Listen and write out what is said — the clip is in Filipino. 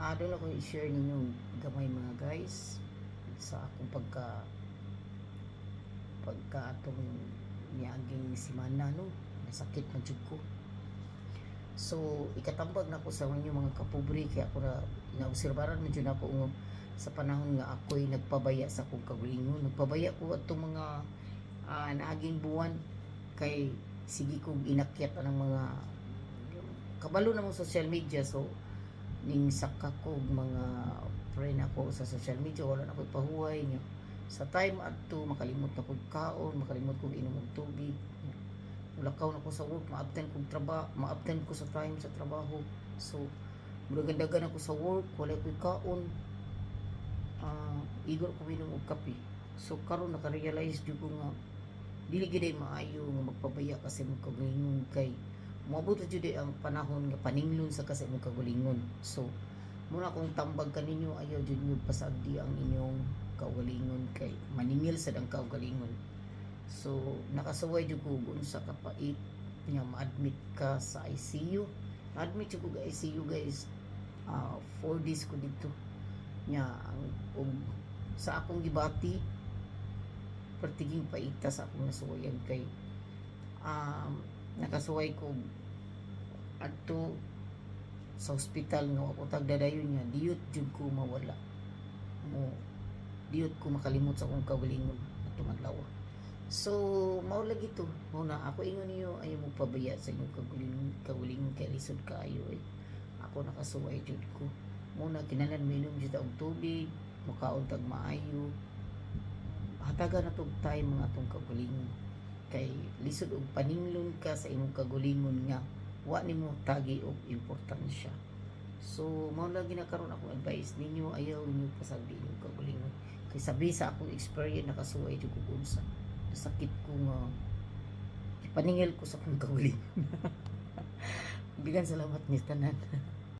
Ah, doon ako i-share ninyo gamay mga guys sa akong pagka pagka atong niaging simana no? Nasakit na jud ko. So ikatambag na ko sa inyo mga kapobre kaya ako na naobserbaran man jud ako nga sa panahon nga ako'y nagpabaya sa akong kagalingon nagpabaya ko atong mga ah, naaging buwan. Kay sige kong inakyat ang mga kabalo na mo social media. So ning saka ko mga friend ako sa social media wala na ko pahuway niya. Sa time adto makalimot na kog kaon makalimot kog inom og tubig. Ulakaw na ko sa work maabtan kog trabaho maabtan ko sa time sa trabaho. So muragandagan ako sa work wala ko kaon. Ah igor ko minom og kape. So karon naka-realize jud ko nga dili gid maayo nga magpabaya kasi mo kay moabot jud di ang panahon nga paninglon sa kasi mo kagalingon so muna kung tambag kaninyo ayaw jud nyo pasagdi ang inyong kaugalingon kay maningil sad ang kaugalingon so nakasuway jud ko kung sa kapait nga ma-admit ka sa ICU na-admit jud ko sa ICU guys. Ah 4 days ko dito. Nya ang og sa akong gibati pertiging paita sa akong nasuwayan kay um, nakasuway ko adto sa ospital nga ako tagdadayon niya diyot jud ko mawala. Mo diyot ko makalimot sa akong kagalingon atong adlaw so mao lagi to. Muna ako ingon niyo ayaw mo pabaya sa inyong kagalingon kagalingon kay lisod kaayo eh. Ako nakasuway jud ko. Muna kinalan minom jud og tubig mukaon tag maayo. Hatagan na tog time mga atong kagalingon kay lisod og paninglon ka sa imong kagulingon nga wa nimo tagi og importansya. So mao lang ginakaroon ako advice ninyo ayaw niyo pasagdi inyong kagulingon kay sabi sa akong experience nakasuway jud ko unsa sakit ko nga ipaningil ko sa akong kagulingon bigan salamat ni tanan